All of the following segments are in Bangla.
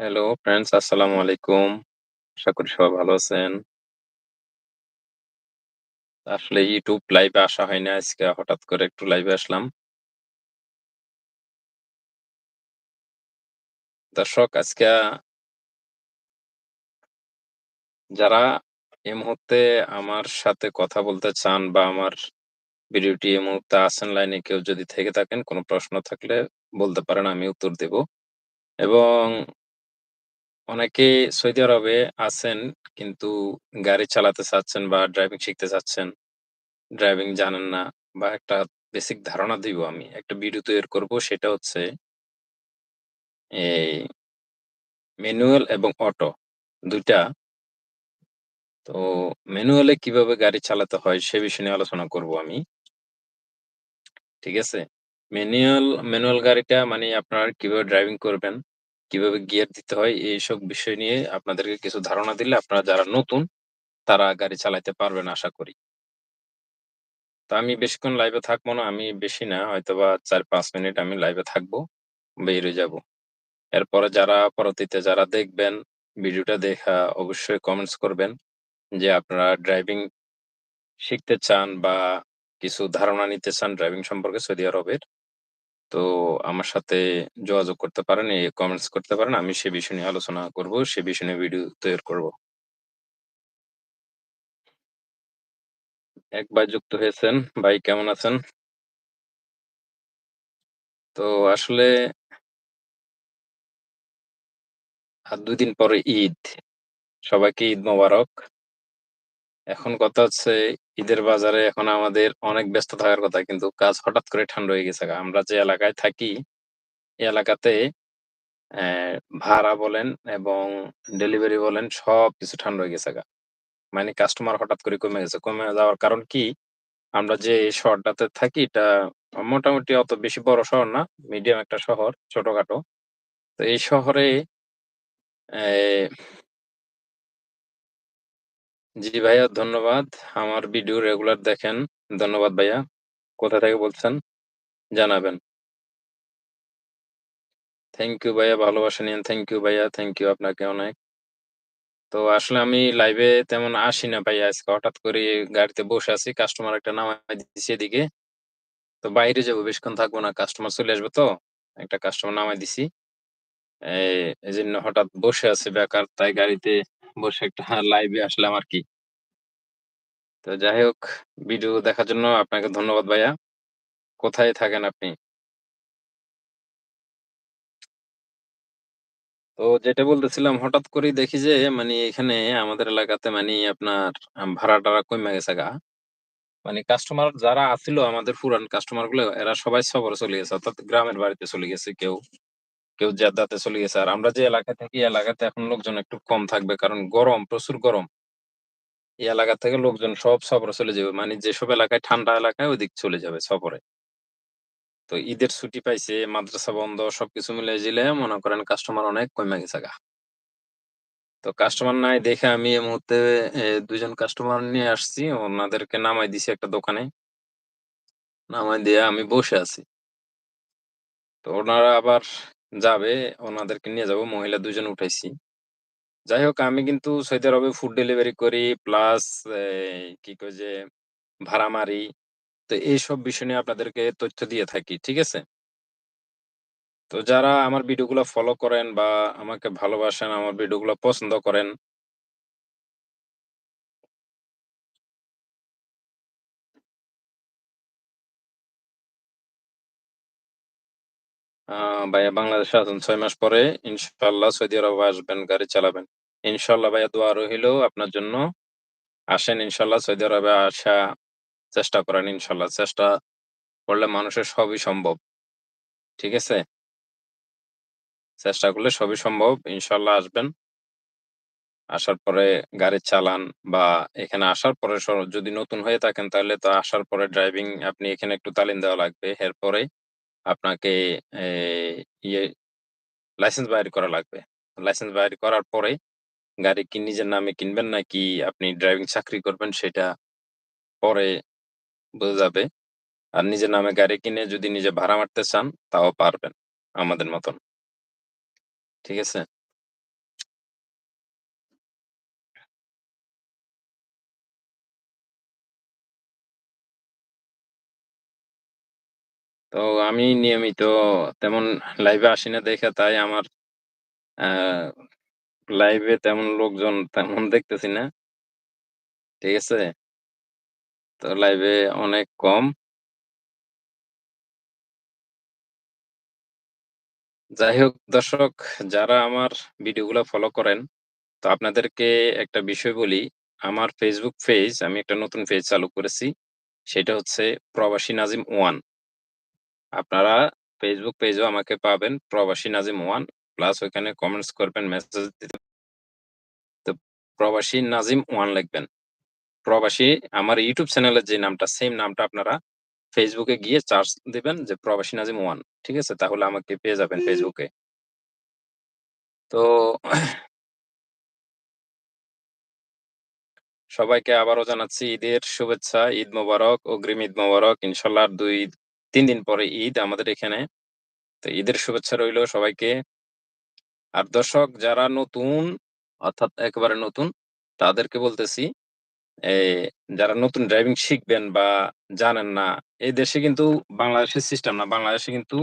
হ্যালো ফ্রেন্ডস আসসালামু আলাইকুম। আশা করি সবাই ভালো আছেন। আসলে YouTube লাইভে আসা হয় না। আজকে হঠাৎ করে একটু লাইভে আসলাম। দর্শক আজকে যারা এই মুহূর্তে আমার সাথে কথা বলতে চান বা আমার ভিডিওটি এই মুহূর্তে আছেন লাইনে কেউ যদি থেকে থাকেন কোনো প্রশ্ন থাকলে বলতে পারেন আমি উত্তর দেব। এবং অনেকেই সৌদি আরবে আছেন কিন্তু গাড়ি চালাতে চাচ্ছেন বা ড্রাইভিং শিখতে চাচ্ছেন। ড্রাইভিং জানেন না বা একটা বেসিক ধারণা দিব আমি। একটা ভিডিও তৈরি করব সেটা হচ্ছে এই ম্যানুয়াল এবং অটো ২ টা তো ম্যানুয়ালে কীভাবে গাড়ি চালাতে হয় সে বিষয় নিয়ে আলোচনা করব আমি। ঠিক আছে? ম্যানুয়াল ম্যানুয়াল গাড়িটা মানে আপনার কীভাবে ড্রাইভিং করবেন, কীভাবে গিয়ার দিতে হয় এইসব বিষয় নিয়ে আপনাদেরকে কিছু ধারণা দিলে আপনারা যারা নতুন তারা গাড়ি চালাইতে পারবেন আশা করি। তা আমি বেশিক্ষণ লাইভে থাকব না। আমি বেশি না হয়তোবা ৪-৫ মিনিট আমি লাইভে থাকব, বের হয়ে যাব। এরপরে যারা পরবর্তীতে যারা দেখবেন ভিডিওটা দেখা অবশ্যই কমেন্টস করবেন যে আপনারা ড্রাইভিং শিখতে চান বা কিছু ধারণা নিতে চান ড্রাইভিং সম্পর্কে সৌদি আরবের। তো আমার সাথে যোগাযোগ করতে পারেন, এ কমেন্টস করতে পারেন। আমি সে বিষয় নিয়ে আলোচনা করব, সে বিষয় নিয়ে ভিডিও তৈরি করব। এক ভাই যুক্ত হয়েছেন। ভাই কেমন আছেন? তো আসলে আর ২ দিন পরে ঈদ। সবাইকে ঈদ মোবারক। এখন কথা হচ্ছে ঈদের বাজারে এখন আমাদের অনেক ব্যস্ত থাকার কথা। কিন্তু কাজ হঠাৎ করে ঠান্ডা হয়ে গেছে গা। আমরা যে এলাকায় থাকি, এই এলাকাতে অ্যা ভাড়া বলেন এবং ডেলিভারি বলেন সবকিছু ঠান্ডা হয়ে গেছে। মানে কাস্টমার হঠাৎ করে কমে গেছে। কমে যাওয়ার কারণ কি? আমরা যে শহরটাতে থাকি এটা মোটামুটি অত বেশি বড় শহর না। মিডিয়াম একটা শহর, ছোটখাটো। তো এই শহরে জি ভাইয়া, ধন্যবাদ। আমার ভিডিও রেগুলার দেখেন। ধন্যবাদ ভাইয়া। কোথা থেকে বলছেন? জানাবেন। থ্যাংক ইউ ভাইয়া, ভালোবাসা নিয়েন। থ্যাংক ইউ ভাইয়া। থ্যাংক ইউ আপনাকে অনেক। তো আসলে আমি লাইভে তেমন আসি না ভাইয়া। আজকে হঠাৎ করে গাড়িতে বসে আছি। কাস্টমার একটা নামায় দিছি এদিকে। তো বাইরে যাব, বেশিক্ষণ থাকব না। কাস্টমার চলে আসবে তো। একটা কাস্টমার নামায় দিছি। এই, এজন্য হঠাৎ বসে আছি বেকার। তাই গাড়িতে বসে একটা লাইভে আসলাম আরকি। তো যাই হোক ভিডিও দেখার জন্য আপনাকে ধন্যবাদ ভাইয়া। কোথায় থাকেন আপনি? তো যেটা বলতেছিলাম হঠাৎ করে দেখি যে মানে এখানে আমাদের এলাকাতে মানে আপনার ভাড়া-টাড়া কইমা গেছে গা। মানে কাস্টমার যারা আছিল আমাদের পুরান কাস্টমারগুলো এরা সবাই সফরে চলে গেছে। অর্থাৎ গ্রামের বাড়িতে চলে গেছে কেউ, কেউ জেদ্দাতে চলে গেছে। আর আমরা যে এলাকায় থাকি এলাকাতে এখন লোকজন একটু কম থাকবে। কারণ গরম, প্রচুর গরম। এই এলাকা থেকে লোকজন সব সফরে চলে যাবে। মানে যেসব এলাকায় ঠান্ডা এলাকায় ওইদিক চলে যাবে সফরে। তো ঈদের ছুটি পাইছে, মাদ্রাসা বন্ধ সবকিছু মিলে জিলাইয়া মনে করেন কাস্টমার অনেক কইমা গেছে গা। তো কাস্টমার নাই দেখে আমি এই মুহূর্তে ২ কাস্টমার নিয়ে আসছি। ওনাদেরকে নামায় দিছি একটা দোকানে। নামায় দিয়ে আমি বসে আছি। তো ওনারা আবার যাবে, ওনাদেরকে নিয়ে যাব মহিলা ২ জন উঠাইছি। যাই হোক আমি কিন্তু সৌদি আরবে ফুড ডেলিভারি করি প্লাস কি কয় যে ভাড়া মারি। তো এইসব বিষয় নিয়ে আপনাদেরকে তথ্য দিয়ে থাকি। ঠিক আছে? তো যারা আমার ভিডিওগুলো ফলো করেন বা আমাকে ভালোবাসেন, আমার ভিডিওগুলো পছন্দ করেন ভাইয়া বাংলাদেশে আছেন ৬ মাস পরে ইনশাল্লাহ সৌদি আরবে আসবেন, গাড়ি চালাবেন। ইনশাল্লাহ ভাইয়া দোয়া রইল আপনার জন্য। আসেন ইনশাল্লাহ সৌদি আরবে আসা চেষ্টা করেন ইনশাল্লাহ চেষ্টা করলে মানুষের সবই সম্ভব। ঠিক আছে? চেষ্টা করলে সবই সম্ভব। ইনশাল্লাহ আসবেন। আসার পরে গাড়ি চালান বা এখানে আসার পরে যদি নতুন হয়ে থাকেন তাহলে তো আসার পরে ড্রাইভিং আপনি এখানে একটু তালিম দেওয়া লাগবে। এরপরে আপনাকে, এ ইয়ে লাইসেন্স বাইর করা লাগবে। লাইসেন্স বাইর করার পরে গাড়ি কি নিজের নামে কিনবেন নাকি আপনি ড্রাইভিং চাকরি করবেন সেটা পরে বোঝা যাবে। আর নিজের নামে গাড়ি কিনে যদি নিজে ভাড়া মারতে চান তাও পারবেন আমাদের মতন। ঠিক আছে? তো আমি নিয়মিত তেমন লাইভে আসি না দেখে, তাই আমার লাইভে তেমন লোকজন তেমন দেখতেছি না। ঠিক আছে? তো লাইভে অনেক কম। যাই হোক, দর্শক, যারা আমার ভিডিওগুলো ফলো করেন, তো আপনাদেরকে একটা বিষয় বলি। আমার ফেসবুক পেজ আমি একটা নতুন পেজ চালু করেছি, সেটা হচ্ছে প্রবাসী নাজিম ওয়ান। আপনারা ফেসবুক পেজও আমাকে পাবেন, প্রবাসী নাজিম ওয়ান। প্লাস ওইখানে কমেন্টস করবেন মেসেজ দিতে। তো প্রবাসী নাজিম ওয়ান লিখবেন। প্রবাসী, আমার ইউটিউব চ্যানেলের যে নামটা সেম নামটা আপনারা ফেসবুকে গিয়ে চার্জ দিবেন যে প্রবাসী নাজিম ওয়ান। ঠিক আছে? তাহলে আমাকে পেয়ে যাবেন ফেসবুকে তো সবাইকে আবারও জানাচ্ছি ঈদের শুভেচ্ছা, ঈদ মোবারক, অগ্রিম ঈদ মোবারক। ইনশাল্লাহ দুই তিন দিন পরে ঈদ আমাদের এখানে। তো ঈদের শুভেচ্ছা রইল সবাইকে। আর দর্শক যারা নতুন, অর্থাৎ একেবারে নতুন, তাদেরকে বলতেছি যারা নতুন ড্রাইভিং শিখবেন বা জানেন না এই দেশে কিন্তু বাংলাদেশের সিস্টেম না, বাংলাদেশে কিন্তু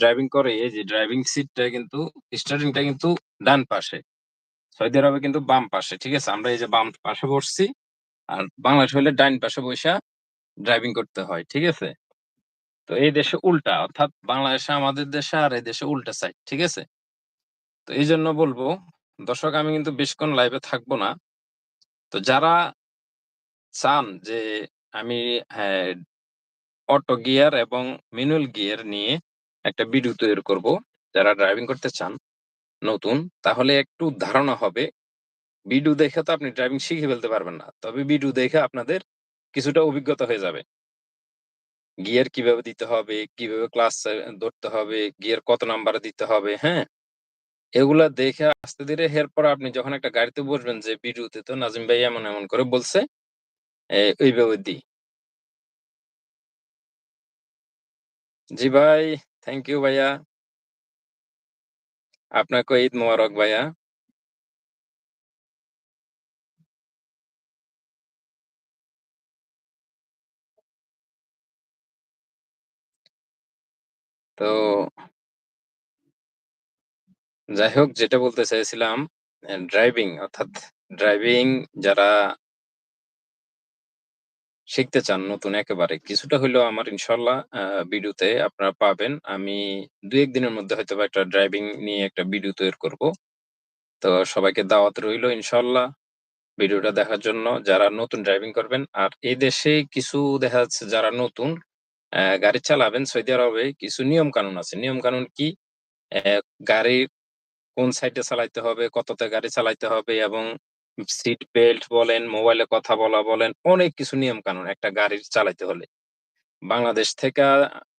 ড্রাইভিং করে, এই যে ড্রাইভিং সিটটা কিন্তু স্টার্টিংটা কিন্তু ডান পাশে। সৌদি আরবে কিন্তু বাম পাশে, ঠিক আছে? আমরা এই যে বাম পাশে বসছি, আর বাংলাদেশ হলে ডাইন পাশে বসে ড্রাইভিং করতে হয়, ঠিক আছে? তো এই দেশে উল্টা, অর্থাৎ বাংলাদেশে আমাদের দেশে আর এই দেশে উল্টা সাইড ঠিক আছে? তো এই জন্য বলব, দর্শক, আমি কিন্তু বেশিক্ষণ লাইভে থাকব না। তো যারা চান যে আমি হ্যাঁ অটো গিয়ার এবং ম্যানুয়াল গিয়ার নিয়ে একটা ভিডিও তৈরি করব, যারা ড্রাইভিং করতে চান, নতুন, তাহলে একটু ধারণা হবে। ভিডিও দেখে তো আপনি ড্রাইভিং শিখে ফেলতে পারবেন না, তবে ভিডিও দেখে আপনাদের কিছুটা অভিজ্ঞতা হয়ে যাবে। গিয়ার কীভাবে দিতে হবে, কীভাবে ক্লাস ধরতে হবে, গিয়ার কত নাম্বার দিতে হবে হ্যাঁ? এগুলা দেখে আস্তে ধীরে এরপর আপনি যখন একটা গাড়িতে বসবেন যে ভিডিওতে, তো নাজিম ভাই এমন এমন করে বলছে ওইভাবে দিই জি ভাই থ্যাংক ইউ ভাইয়া। আপনাকে ঈদ মোবারক ভাইয়া। তো যাই হোক যেটা বলতে চাইছিলাম ড্রাইভিং অর্থাৎ ড্রাইভিং যারা শিখতে চান নতুন একেবারে, কিছুটা হইলেও আমার ইনশাল্লাহ ভিডিওতে আপনারা পাবেন। আমি দু একদিনের মধ্যে হয়তো একটা ড্রাইভিং নিয়ে একটা ভিডিও তৈরি করব। তো সবাইকে দাওয়াত রইল ইনশাল্লাহ ভিডিওটা দেখার জন্য। যারা নতুন ড্রাইভিং করবেন, আর এই দেশে কিছু দেখা যাচ্ছে যারা নতুন গাড়ি চালাবেন সৌদি আরবে কিছু নিয়ম কানুন আছে। নিয়ম কানুন কি গাড়ির কোন সাইডে চালাইতে হবে, কততে গাড়ি চালাইতে হবে এবং সিট বেল্ট বলেন মোবাইলে কথা বলা বলেন, অনেক কিছু নিয়ম কানুন একটা গাড়ি চালাইতে হলে। বাংলাদেশ থেকে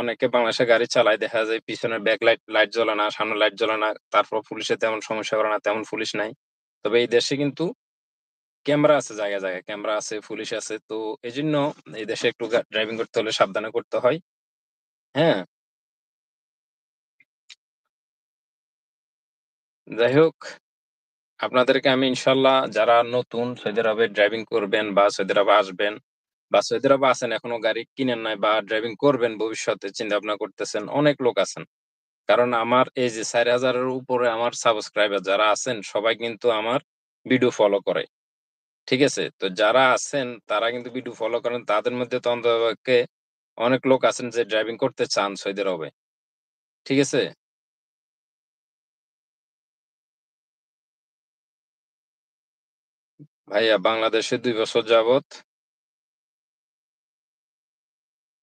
অনেকে বাংলাদেশে গাড়ি চালায়। দেখা যায় পিছনের ব্যাক লাইট লাইট জ্বলে না সামনে লাইট জ্বলে না, তারপর পুলিশে তেমন সমস্যা করে না, তেমন পুলিশ নাই। তবে এই দেশে কিন্তু ক্যামেরা আছে, জায়গায় জায়গায় ক্যামেরা আছে, পুলিশ আছে। তো এই জন্য এই দেশে একটু ড্রাইভিং করতে হলে সাবধানে করতে হয়। হ্যাঁ। যাই হোক, আপনাদেরকে আমি ইনশাল্লাহ যারা নতুন সৌদি ড্রাইভিং করবেন বা সৌদি আসবেন বা সৌদি আরবে আছেন, এখনও গাড়ি কিনেন নাই বা ড্রাইভিং করবেন, ভবিষ্যতে চিন্তা ভাবনা করতেছেন, অনেক লোক আছেন। কারণ আমার এই যে চার হাজারের উপরে আমার সাবস্ক্রাইবার যারা আছেন, সবাই কিন্তু আমার ভিডিও ফলো করে। ঠিক আছে? তো যারা আছেন, তারা কিন্তু ভিডিও ফলো করেন। তাদের মধ্যে তো অনেক লোক আছেন যে ড্রাইভিং করতে চান সৌদি আরবে ঠিক আছে? ভাইয়া, বাংলাদেশে দুই বছর যাবত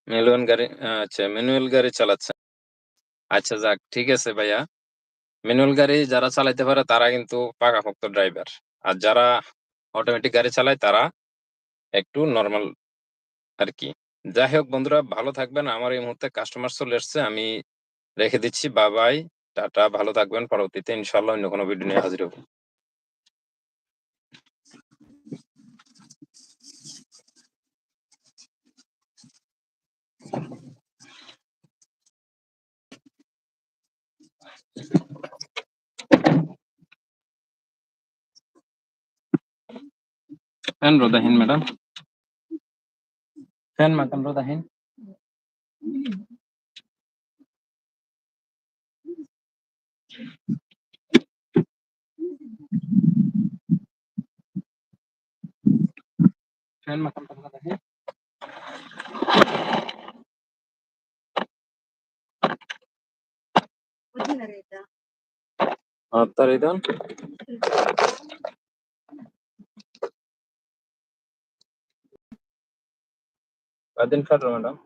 ম্যানুয়াল গাড়ি আচ্ছা ম্যানুয়াল গাড়ি চালাচ্ছেন। আচ্ছা যাক, ঠিক আছে ভাইয়া। ম্যানুয়াল গাড়ি যারা চালাইতে পারে, তারা কিন্তু পাকাপোক্ত ড্রাইভার আর যারা অটোমেটিক গাড়ি চালায় তারা একটু নর্মাল আর কি যাই হোক বন্ধুরা, ভালো থাকবেন। আমার এই মুহূর্তে কাস্টমার চলে এসছে। আমি রেখে দিচ্ছি। বাবাই টাটা, ভালো থাকবেন। পরবর্তীতে ইনশাল্লাহ অন্য কোনো ভিডিও নিয়ে হাজির হব। Fan Rodahin, madam. Fan Madam Rodahin. Fan Madam Rodahin. What is it? What is it? दिन कर मैडम